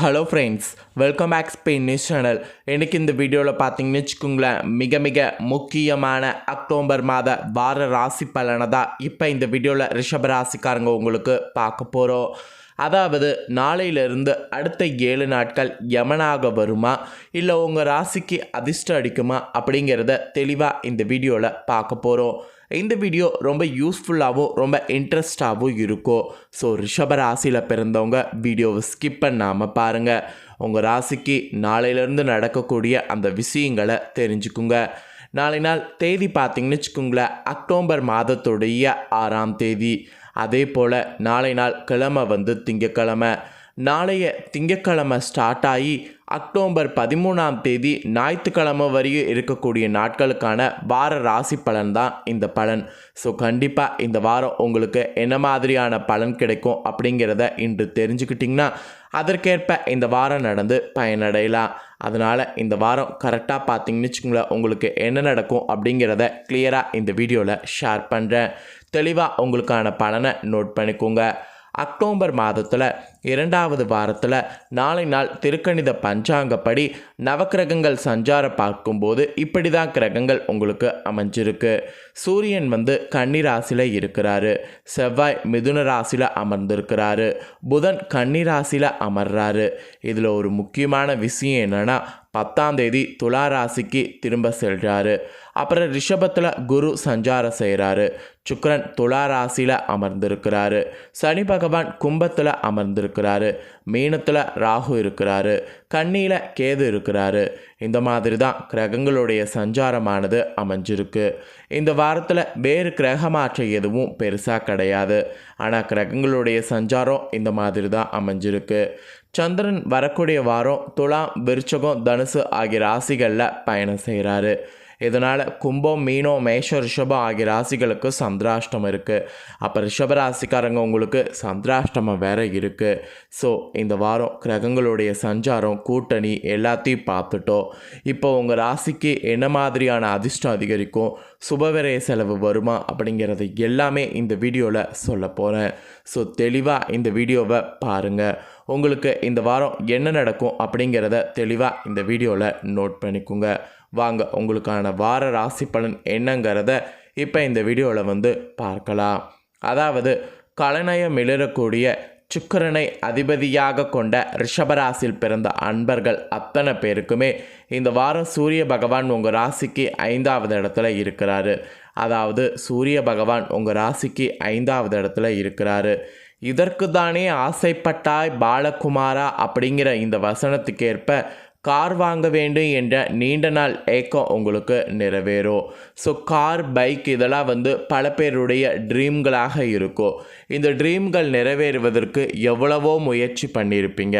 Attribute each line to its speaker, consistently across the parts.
Speaker 1: hello friends welcome back Spain news channel எனக்கு இந்த வீடியோவில் பார்த்தீங்கன்னு வச்சுக்கோங்களேன் மிக மிக முக்கியமான அக்டோபர் மாத வார ராசி பலனை தான் இப்போ இந்த வீடியோவில் ரிஷப ராசிக்காரங்க உங்களுக்கு பார்க்க போகிறோம் அதாவது நாளையிலிருந்து அடுத்த ஏழு நாட்கள் யமனாக வருமா இல்லை உங்கள் ராசிக்கு அதிர்ஷ்டம் அடிக்குமா அப்படிங்கிறத தெளிவாக இந்த வீடியோவில் பார்க்க போகிறோம் இந்த வீடியோ ரொம்ப யூஸ்ஃபுல்லாகவும் ரொம்ப இன்ட்ரெஸ்டாகவும் இருக்கும் ஸோ ரிஷப ராசியில் பிறந்தவங்க வீடியோவை ஸ்கிப் பண்ணாமல் பாருங்கள் உங்கள் ராசிக்கு நாளையிலேருந்து நடக்கக்கூடிய அந்த விஷயங்களை தெரிஞ்சுக்குங்க நாளை நாள் தேதி பார்த்தீங்கன்னு வச்சுக்கோங்களேன் அக்டோபர் மாதத்துடைய ஆறாம் தேதி அதே போல் நாளை நாள் கிழமை வந்து திங்கக்கிழமை நாளைய திங்கட்கிழமை ஸ்டார்ட் ஆகி அக்டோபர் பதிமூணாம் தேதி ஞாயிற்றுக்கிழமை வரையும் இருக்கக்கூடிய நாட்களுக்கான வார ராசி பலன் தான் இந்த பலன் ஸோ கண்டிப்பாக இந்த வாரம் உங்களுக்கு என்ன மாதிரியான பலன் கிடைக்கும் அப்படிங்கிறத இன்று தெரிஞ்சுக்கிட்டிங்கன்னா அதற்கேற்ப இந்த வாரம் நடந்து பயனடையலாம் அதனால் இந்த வாரம் கரெக்டாக பார்த்தீங்கன்னு வச்சுங்களேன் உங்களுக்கு என்ன நடக்கும் அப்படிங்கிறத கிளியராக இந்த வீடியோவில் ஷேர் பண்ணுறேன் தெளிவாக உங்களுக்கான பலனை நோட் பண்ணிக்கோங்க அக்டோபர் மாதத்தில் இரண்டாவது வாரத்தில் நாளை நாள் திருக்கணித பஞ்சாங்கப்படி நவக்கிரகங்கள் சஞ்சார பார்க்கும்போது இப்படி தான் கிரகங்கள் உங்களுக்கு அமைஞ்சிருக்கு சூரியன் வந்து கன்னிராசியில் இருக்கிறாரு செவ்வாய் மிதுன ராசியில் அமர்ந்திருக்கிறாரு புதன் கன்னிராசியில் அமர்றாரு இதில் ஒரு முக்கியமான விஷயம் என்னென்னா பத்தாம் தேதி துலா ராசிக்கு திரும்ப செல்கிறாரு அப்புறம் ரிஷபத்தில் குரு சஞ்சாரம் செய்கிறாரு சுக்கரன் துலா ராசியில் அமர்ந்திருக்கிறாரு சனி பகவான் கும்பத்தில் அமர்ந்திருக்கிறார் இருக்கிறாரு மீனத்தில் ராகு இருக்கிறாரு கண்ணியில் கேது இருக்கிறாரு இந்த மாதிரி தான் கிரகங்களுடைய சஞ்சாரமானது அமைஞ்சிருக்கு இந்த வாரத்தில் வேறு கிரக மாற்றம் எதுவும் பெருசாக கிடையாது ஆனால் கிரகங்களுடைய சஞ்சாரம் இந்த மாதிரி தான் அமைஞ்சிருக்கு சந்திரன் வரக்கூடிய வாரம் துலாம் விருச்சகம் தனுசு ஆகிய ராசிகளில் பயணம் செய்கிறாரு இதனால் கும்பம் மீனோ மேஷ ரிஷபம் ஆகிய ராசிகளுக்கு சந்திராஷ்டம் இருக்குது அப்போ ரிஷப ராசிக்காரங்க உங்களுக்கு சந்திராஷ்டமம் வேற இருக்குது ஸோ இந்த வாரம் கிரகங்களுடைய சஞ்சாரம் கூட்டணி எல்லாத்தையும் பார்த்துட்டோம் இப்போ உங்கள் ராசிக்கு என்ன மாதிரியான அதிர்ஷ்டம் அதிகரிக்கும் சுபவிரய செலவு வருமா அப்படிங்கிறது எல்லாமே இந்த வீடியோவில் சொல்ல போகிறேன் ஸோ தெளிவாக இந்த வீடியோவை பாருங்கள் உங்களுக்கு இந்த வாரம் என்ன நடக்கும் அப்படிங்கிறத தெளிவாக இந்த வீடியோவில் நோட் பண்ணிக்கோங்க வாங்க உங்களுக்கான வார ராசி பலன் என்னங்கிறத இப்போ இந்த வீடியோவில் வந்து பார்க்கலாம் அதாவது கலநயம் எழுறக்கூடிய சுக்கரனை அதிபதியாக கொண்ட ரிஷபராசியில் பிறந்த அன்பர்கள் அத்தனை பேருக்குமே இந்த வாரம் சூரிய பகவான் உங்கள் ராசிக்கு ஐந்தாவது இடத்துல இருக்கிறாரு அதாவது சூரிய பகவான் உங்கள் ராசிக்கு ஐந்தாவது இடத்துல இருக்கிறாரு இதற்கு தானே ஆசைப்பட்டாய் பாலகுமாரா அப்படிங்கிற இந்த வசனத்துக்கேற்ப கார் வாங்க வேண்டும் என்ற நீண்ட நாள் ஏக்கம் உங்களுக்கு நிறைவேறும் ஸோ கார் பைக் இதெல்லாம் வந்து பல பேருடைய ட்ரீம்களாக இருக்கும் இந்த ட்ரீம்கள் நிறைவேறுவதற்கு எவ்வளவோ முயற்சி பண்ணியிருப்பீங்க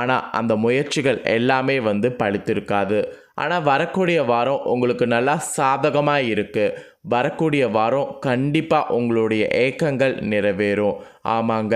Speaker 1: ஆனால் அந்த முயற்சிகள் எல்லாமே வந்து பழுத்திருக்காது ஆனால் வரக்கூடிய வாரம் உங்களுக்கு நல்லா சாதகமாக இருக்குது வரக்கூடிய வாரம் கண்டிப்பாக உங்களுடைய ஏக்கங்கள் நிறைவேறும் ஆமாங்க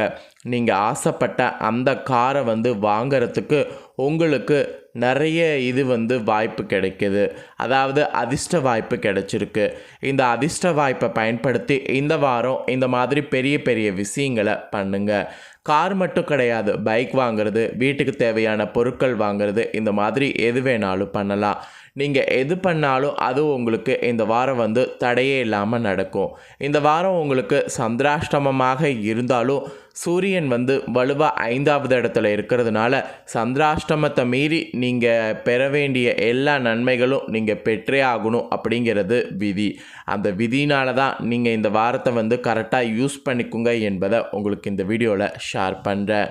Speaker 1: நீங்கள் ஆசைப்பட்ட அந்த காரை வந்து வாங்கிறதுக்கு உங்களுக்கு நிறைய இது வந்து வாய்ப்பு கிடைக்கிது அதாவது அதிர்ஷ்ட வாய்ப்பு கிடைச்சிருக்கு இந்த அதிர்ஷ்ட வாய்ப்பை பயன்படுத்தி இந்த வாரம் இந்த மாதிரி பெரிய பெரிய விஷயங்களை பண்ணுங்கள் கார் மட்டும் கிடையாது பைக் வாங்குறது வீட்டுக்கு தேவையான பொருட்கள் வாங்குறது இந்த மாதிரி எது வேணாலும் பண்ணலாம் நீங்கள் எது பண்ணாலும் அது உங்களுக்கு இந்த வாரம் வந்து தடையே இல்லாமல் நடக்கும் இந்த வாரம் உங்களுக்கு சந்திராஷ்டமமாக இருந்தாலும் சூரியன் வந்து வலுவாக ஐந்தாவது இடத்துல இருக்கிறதுனால சந்திராஷ்டமத்தை மீறி நீங்கள் பெற வேண்டிய எல்லா நன்மைகளும் நீங்கள் பெற்றே ஆகணும் அப்படிங்கிறது விதி அந்த விதினால தான் நீங்கள் இந்த வாரத்தை வந்து கரெக்டாக யூஸ் பண்ணிக்குங்க என்பதை உங்களுக்கு இந்த வீடியோவில் ஷேர் பண்ணுறேன்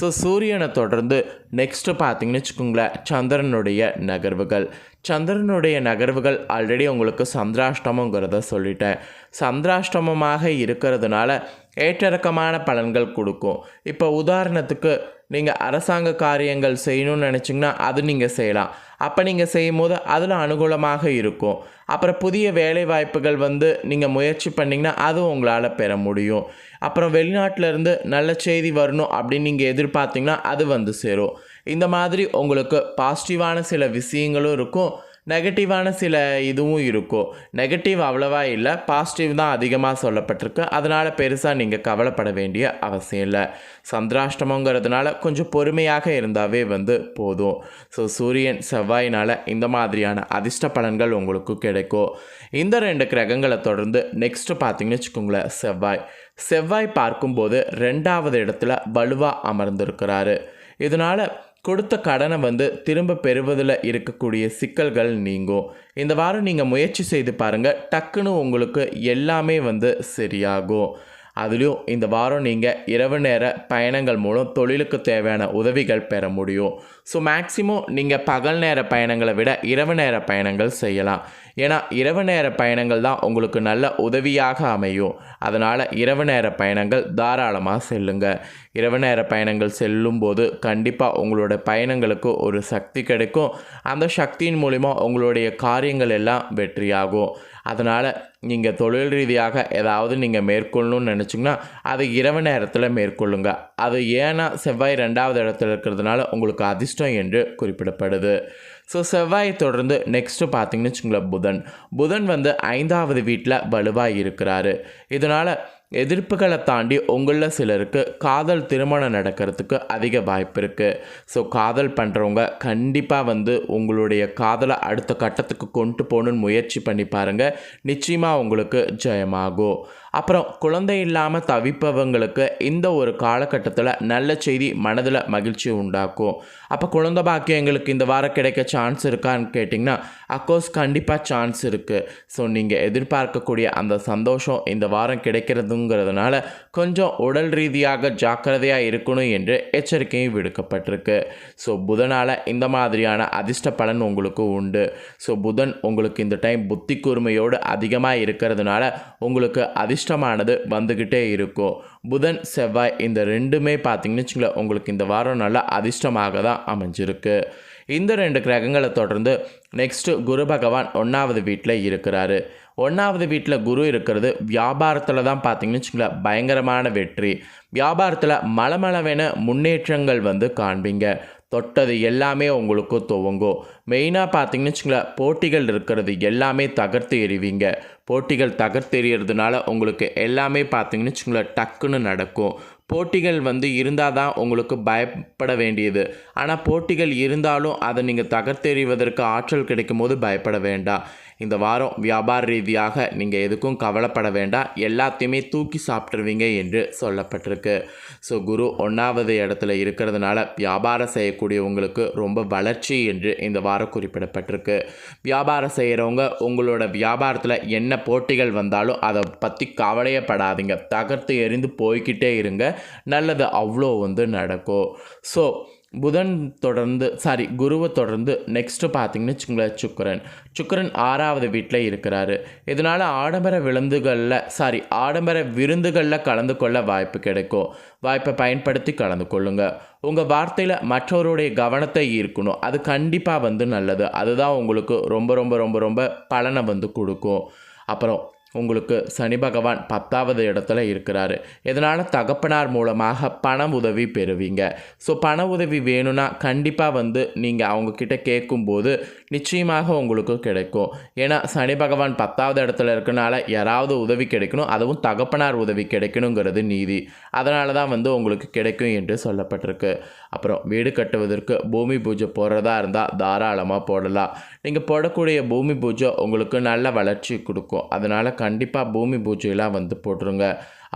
Speaker 1: ஸோ சூரியனை தொடர்ந்து நெக்ஸ்ட்டு பார்த்தீங்கன்னு வச்சுக்கோங்களேன் சந்திரனுடைய நகர்வுகள் சந்திரனுடைய நகர்வுகள் ஆல்ரெடி உங்களுக்கு சந்திராஷ்டமங்கிறத சொல்லிட்டேன் சந்திராஷ்டமமாக இருக்கிறதுனால ஏற்றிறக்கமான பலன்கள் கொடுக்கும் இப்போ உதாரணத்துக்கு நீங்கள் அரசாங்க காரியங்கள் செய்யணும்னு நினச்சிங்கன்னா அது நீங்கள் செய்யலாம் அப்போ நீங்கள் செய்யும் போது அதில் அனுகூலமாக இருக்கும் அப்புறம் புதிய வேலை வாய்ப்புகள் வந்து நீங்கள் முயற்சி பண்ணிங்கன்னா அதுவும் உங்களால் பெற முடியும் அப்புறம் வெளிநாட்டிலேருந்து நல்ல செய்தி வரணும் அப்படின்னு நீங்கள் எதிர்பார்த்திங்கன்னா அது வந்து சேரும் இந்த மாதிரி உங்களுக்கு பாசிட்டிவான சில விஷயங்களும் இருக்கும் நெகட்டிவான சில இதுவும் இருக்கும் நெகட்டிவ் அவ்வளோவா இல்லை பாசிட்டிவ் தான் அதிகமாக சொல்லப்பட்டிருக்கு அதனால் பெருசாக நீங்கள் கவலைப்பட வேண்டிய அவசியம் இல்லை சந்திராஷ்டமங்கிறதுனால கொஞ்சம் பொறுமையாக இருந்தாவே வந்து போதும் ஸோ சூரியன் செவ்வாயினால் இந்த மாதிரியான அதிர்ஷ்ட பலன்கள் உங்களுக்கு கிடைக்கும் இந்த ரெண்டு கிரகங்களை தொடர்ந்து நெக்ஸ்ட்டு பார்த்தீங்கன்னு வச்சுக்கோங்களேன் செவ்வாய் செவ்வாய் பார்க்கும்போது ரெண்டாவது இடத்துல வலுவாக அமர்ந்திருக்கிறாரு இதனால் கொடுத்த கடனை வந்து திரும்ப பெறுவதில் இருக்கக்கூடிய சிக்கல்கள் நீங்கும் இந்த வாரம் நீங்கள் முயற்சி செய்து பாருங்கள் டக்குன்னு உங்களுக்கு எல்லாமே வந்து சரியாகும் அதுலேயும் இந்த வாரம் நீங்கள் இரவு நேர பயணங்கள் மூலம் தொழிலுக்கு தேவையான உதவிகள் பெற முடியும் ஸோ மேக்சிமம் நீங்கள் பகல் நேர பயணங்களை விட இரவு நேர பயணங்கள் செய்யலாம் ஏன்னா இரவு நேர பயணங்கள் தான் உங்களுக்கு நல்ல உதவியாக அமையும் அதனால் இரவு நேர பயணங்கள் தாராளமாக செல்லுங்க இரவு நேர பயணங்கள் செல்லும்போது கண்டிப்பாக உங்களோட பயணங்களுக்கு ஒரு சக்தி கிடைக்கும் அந்த சக்தியின் மூலிமா உங்களுடைய காரியங்கள் எல்லாம் வெற்றியாகும் அதனால் நீங்கள் தொழில் ரீதியாக ஏதாவது நீங்கள் மேற்கொள்ளணும்னு நினச்சிங்கன்னா அது இரவு நேரத்தில் மேற்கொள்ளுங்க அது ஏன்னா செவ்வாய் ரெண்டாவது இடத்துல இருக்கிறதுனால உங்களுக்கு அதிர்ஷ்டம் என்று குறிப்பிடப்படுது ஸோ செவ்வாயை தொடர்ந்து நெக்ஸ்ட்டு பார்த்தீங்கன்னு வச்சுங்களேன் புதன் புதன் வந்து ஐந்தாவது வீட்டில் வலுவாக இருக்கிறாரு இதனால் எதிர்ப்புகளை தாண்டி உங்களில் சிலருக்கு காதல் திருமணம் நடக்கிறதுக்கு அதிக வாய்ப்பு இருக்குது ஸோ காதல் பண்ணுறவங்க கண்டிப்பாக வந்து உங்களுடைய காதலை அடுத்த கட்டத்துக்கு கொண்டு போகணுன்னு முயற்சி பண்ணி பாருங்கள் நிச்சயமாக உங்களுக்கு ஜெயமாகும் அப்புறம் குழந்தை இல்லாமல் தவிப்பவங்களுக்கு இந்த ஒரு காலகட்டத்தில் நல்ல செய்தி மனதில் மகிழ்ச்சி உண்டாக்கும் அப்போ குழந்த பாக்கியம் எங்களுக்கு இந்த வாரம் கிடைக்க சான்ஸ் இருக்கான்னு கேட்டிங்கன்னா அக்கோர்ஸ் கண்டிப்பாக சான்ஸ் இருக்குது ஸோ நீங்கள் எதிர்பார்க்கக்கூடிய அந்த சந்தோஷம் இந்த வாரம் கிடைக்கிறதுங்கிறதுனால கொஞ்சம் உடல் ரீதியாக ஜாக்கிரதையாக இருக்கணும் என்று எச்சரிக்கையும் விடுக்கப்பட்டிருக்கு ஸோ புதனால் இந்த மாதிரியான அதிர்ஷ்ட பலன் உங்களுக்கு உண்டு ஸோ புதன் உங்களுக்கு இந்த டைம் புத்தி கூர்மையோடு அதிகமாக இருக்கிறதுனால உங்களுக்கு அதிர்ஷ்ட அதிர்ஷ்டமானது வந்துக்கிட்டே இருக்கும் புதன் செவ்வாய் இந்த ரெண்டுமே பார்த்திங்கன்னு வச்சுங்களேன் உங்களுக்கு இந்த வாரம் நல்லா அதிர்ஷ்டமாக தான் அமைஞ்சிருக்கு இந்த ரெண்டு கிரகங்களை தொடர்ந்து நெக்ஸ்ட்டு குரு பகவான் ஒன்றாவது வீட்டில் இருக்கிறாரு ஒன்றாவது வீட்டில் குரு இருக்கிறது வியாபாரத்தில் தான் பார்த்தீங்கன்னு வச்சுங்களேன் பயங்கரமான வெற்றி வியாபாரத்தில் மலமளவென முன்னேற்றங்கள் வந்து காண்பீங்க தொட்டது எல்லாமே உங்களுக்கு துவங்கும் மெயினாக பார்த்தீங்கன்னு வச்சுங்களேன் போட்டிகள் இருக்கிறது எல்லாமே தகர்த்து எறிவீங்க போட்டிகள் தகர்த்து எறியறதுனால உங்களுக்கு எல்லாமே பார்த்தீங்கன்னு வச்சுங்களேன் டக்குன்னு நடக்கும் போட்டிகள் வந்து இருந்தால் தான் உங்களுக்கு பயப்பட வேண்டியது ஆனால் போட்டிகள் இருந்தாலும் அதை நீங்கள் தகர்த்தெறிவதற்கு ஆற்றல் கிடைக்கும் போது பயப்பட வேண்டாம் இந்த வாரம் வியாபார ரீதியாக நீங்கள் எதுக்கும் கவலைப்பட வேண்டாம் எல்லாத்தையுமே தூக்கி சாப்பிட்ருவீங்க என்று சொல்லப்பட்டிருக்கு ஸோ குரு ஒன்றாவது இடத்துல இருக்கிறதுனால வியாபாரம் செய்யக்கூடியவங்களுக்கு ரொம்ப வளர்ச்சி என்று இந்த வாரம் குறிப்பிடப்பட்டிருக்கு வியாபாரம் செய்கிறவங்க உங்களோட வியாபாரத்தில் என்ன போட்டிகள் வந்தாலும் அதை பற்றி கவலையப்படாதீங்க தகர்த்து எரிந்து போய்கிட்டே இருங்க நல்லது அவ்வளோ வந்து நடக்கும் ஸோ புதன் தொடர்ந்து சாரி குருவை தொடர்ந்து நெக்ஸ்ட்டு பார்த்தீங்கன்னு வச்சுக்கோங்களேன் சுக்கரன் சுக்கரன் ஆறாவது வீட்டில் இருக்கிறாரு இதனால் ஆடம்பர விழுந்துகளில் சாரி ஆடம்பர விருந்துகளில் கலந்து கொள்ள வாய்ப்பு கிடைக்கும் வாய்ப்பை பயன்படுத்தி கலந்து கொள்ளுங்கள் உங்கள் வார்த்தையில் மற்றவருடைய கவனத்தை ஈர்க்கணும் அது கண்டிப்பாக வந்து நல்லது அதுதான் உங்களுக்கு ரொம்ப ரொம்ப ரொம்ப ரொம்ப பலனை வந்து கொடுக்கும் அப்புறம் உங்களுக்கு சனி பகவான் பத்தாவது இடத்துல இருக்கிறாரு இதனால் தகப்பனார் மூலமாக பண உதவி பெறுவீங்க ஸோ பண உதவி வேணும்னா கண்டிப்பாக வந்து நீங்கள் அவங்கக்கிட்ட கேட்கும்போது நிச்சயமாக உங்களுக்கு கிடைக்கும் ஏன்னா சனி பகவான் பத்தாவது இடத்துல இருக்கனால யாராவது உதவி கிடைக்கணும் அதுவும் தகப்பனார் உதவி கிடைக்கணுங்கிறது நீதி அதனால தான் வந்து உங்களுக்கு கிடைக்கும் என்று சொல்லப்பட்டிருக்கு அப்புறம் வீடு கட்டுவதற்கு பூமி பூஜை போடுறதா இருந்தால் தாராளமாக போடலாம் நீங்கள் போடக்கூடிய பூமி பூஜை உங்களுக்கு நல்ல வளர்ச்சி கொடுக்கும் அதனால் கண்டிப்பாக பூமி பூஜையெல்லாம் வந்து போட்டுருங்க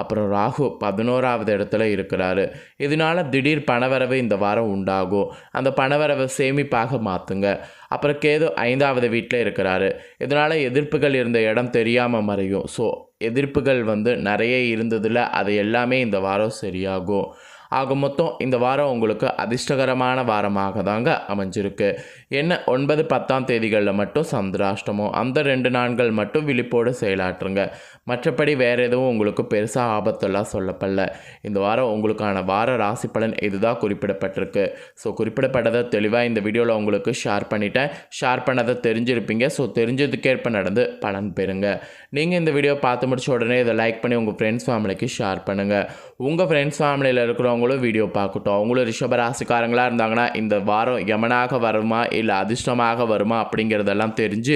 Speaker 1: அப்புறம் ராகு பதினோராவது இடத்துல இருக்கிறாரு இதனால் திடீர் பணவரவு இந்த வாரம் உண்டாகும் அந்த பணவரவை சேமிப்பாக மாற்றுங்க அப்புறம் கேது ஐந்தாவது வீட்டில் இருக்கிறாரு இதனால் எதிர்ப்புகள் இருந்த இடம் தெரியாமல் மறையும் ஸோ எதிர்ப்புகள் வந்து நிறைய இருந்ததில் அது எல்லாமே இந்த வாரம் சரியாகும் ஆக மொத்தம் இந்த வாரம் உங்களுக்கு அதிர்ஷ்டகரமான வாரமாக தாங்க அமைஞ்சிருக்கு என்ன ஒன்பது பத்தாம் தேதிகளில் மட்டும் சந்திராஷ்டமோ அந்த ரெண்டு நாட்கள் மட்டும் விழிப்போடு செயலாற்றுங்க மற்றபடி வேறு எதுவும் உங்களுக்கு பெருசாக ஆபத்தெல்லாம் சொல்லப்படல இந்த வாரம் உங்களுக்கான வார ராசி பலன் இதுதான் குறிப்பிடப்பட்டிருக்கு ஸோ குறிப்பிடப்பட்டதை தெளிவாக இந்த வீடியோவில் உங்களுக்கு ஷேர் பண்ணிட்டேன் ஷேர் பண்ணதை தெரிஞ்சிருப்பீங்க ஸோ தெரிஞ்சதுக்கேற்ப நடந்து பலன் பெறுங்க நீங்கள் இந்த வீடியோ பார்த்து முடிச்ச உடனே இதை லைக் பண்ணி உங்கள் ஃப்ரெண்ட்ஸ் ஃபேமிலிக்கு ஷேர் பண்ணுங்கள் உங்கள் ஃப்ரெண்ட்ஸ் ஃபேமிலியில் இருக்கிறவங்களும் வீடியோ பார்க்கட்டும் அவங்களும் ரிஷப ராசிக்காரங்களாக இருந்தாங்கன்னா இந்த வாரம் எமனாக வருமா இல்லை அதிர்ஷ்டமாக வருமா அப்படிங்கிறதெல்லாம் தெரிஞ்சு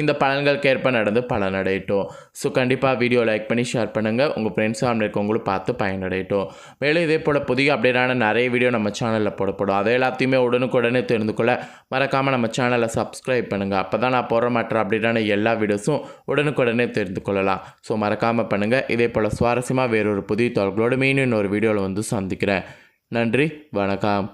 Speaker 1: இந்த பலன்களுக்கு ஏற்ப நடந்து பலனடையட்டும் ஸோ கண்டிப்பாக வீடியோ லைக் பண்ணி ஷேர் பண்ணுங்கள் உங்கள் ஃப்ரெண்ட்ஸ் ஃபேமிலி இருக்கவங்களும் பார்த்து பயனடையட்டும் மேலும் இதே போல் புதிய அப்டேட்டான நிறைய வீடியோ நம்ம சேனலில் போடப்படும் அதை எல்லாத்தையுமே உடனுக்குடனே தெரிந்து கொள்ள மறக்காமல் நம்ம சேனலை சப்ஸ்கிரைப் பண்ணுங்கள் அப்போ தான் நான் போகிற மற்ற அப்டேட்டான எல்லா வீடியோஸும் உடனுக்குடனே தெரிந்து கொள்ளலாம் ஸோ மறக்காமல் பண்ணுங்கள் இதே போல் சுவாரஸ்யமாக வேறொரு புதிய தொடர்களோடு மீன் இன்னொரு வீடியோவில் வந்து சந்திக்கிறேன் நன்றி வணக்கம்